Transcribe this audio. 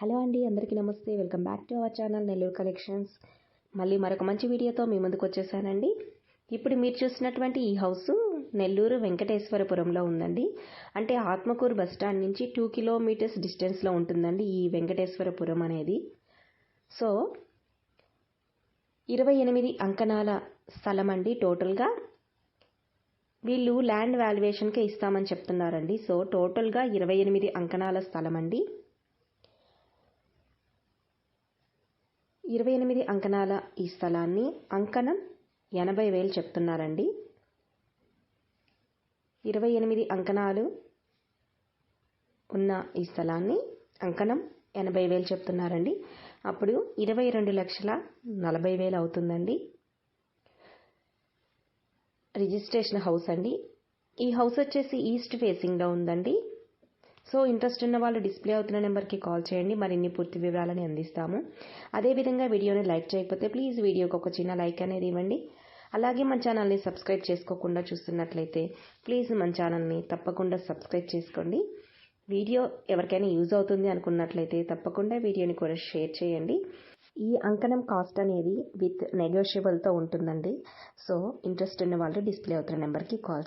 Hello అండి అందరికీ నమస్తే. Welcome back to our channel Nellore collections. మళ్ళీ మరొక మంచి వీడియోతో మీ ముందుకు వచ్చేసానండి. ఇప్పుడు మీరు చూసినటువంటి ఈ హౌస్ నెల్లూరు వెంకటేశ్వరపురంలో ఉందండి. అంటే ఆత్మకూరు బస్ స్టాండ్ నుంచి టూ కిలోమీటర్స్ డిస్టెన్స్లో ఉంటుందండి ఈ వెంకటేశ్వరపురం అనేది. సో ఇరవై ఎనిమిది అంకణాల స్థలం అండి టోటల్గా. వీళ్ళు ల్యాండ్ వాల్యుయేషన్కే ఇస్తామని చెప్తున్నారండి. సో టోటల్గా ఇరవై ఎనిమిది అంకణాల స్థలం అండి. ఇరవై ఎనిమిది అంకణాల ఈ స్థలాన్ని అంకణం ఎనభై వేలు చెప్తున్నారండి. ఇరవై ఎనిమిది అంకణాలు ఉన్న ఈ స్థలాన్ని అంకణం ఎనభై వేలు చెప్తున్నారండి. అప్పుడు ఇరవై రెండు లక్షల నలభై వేలు అవుతుందండి. రిజిస్ట్రేషన్ హౌస్ అండి. ఈ హౌస్ వచ్చేసి ఈస్ట్ ఫేసింగ్లో ఉందండి. సో ఇంట్రెస్ట్ ఉన్న వాళ్ళు డిస్ప్లే అవుతున్న నెంబర్కి కాల్ చేయండి. మరిన్ని పూర్తి వివరాలని అందిస్తాము. అదేవిధంగా వీడియోని లైక్ చేయకపోతే ప్లీజ్ వీడియోకి ఒక చిన్న లైక్ అనేది ఇవ్వండి. అలాగే మన ఛానల్ని సబ్స్క్రైబ్ చేసుకోకుండా చూస్తున్నట్లయితే ప్లీజ్ మన ఛానల్ని తప్పకుండా సబ్స్క్రైబ్ చేసుకోండి. వీడియో ఎవరికైనా యూజ్ అవుతుంది అనుకున్నట్లయితే తప్పకుండా వీడియోని కూడా షేర్ చేయండి. ఈ అంకణం కాస్ట్ అనేది విత్ నెగోషియబుల్తో ఉంటుందండి. సో ఇంట్రెస్ట్ ఉన్న వాళ్ళు డిస్ప్లే అవుతున్న నెంబర్కి కాల్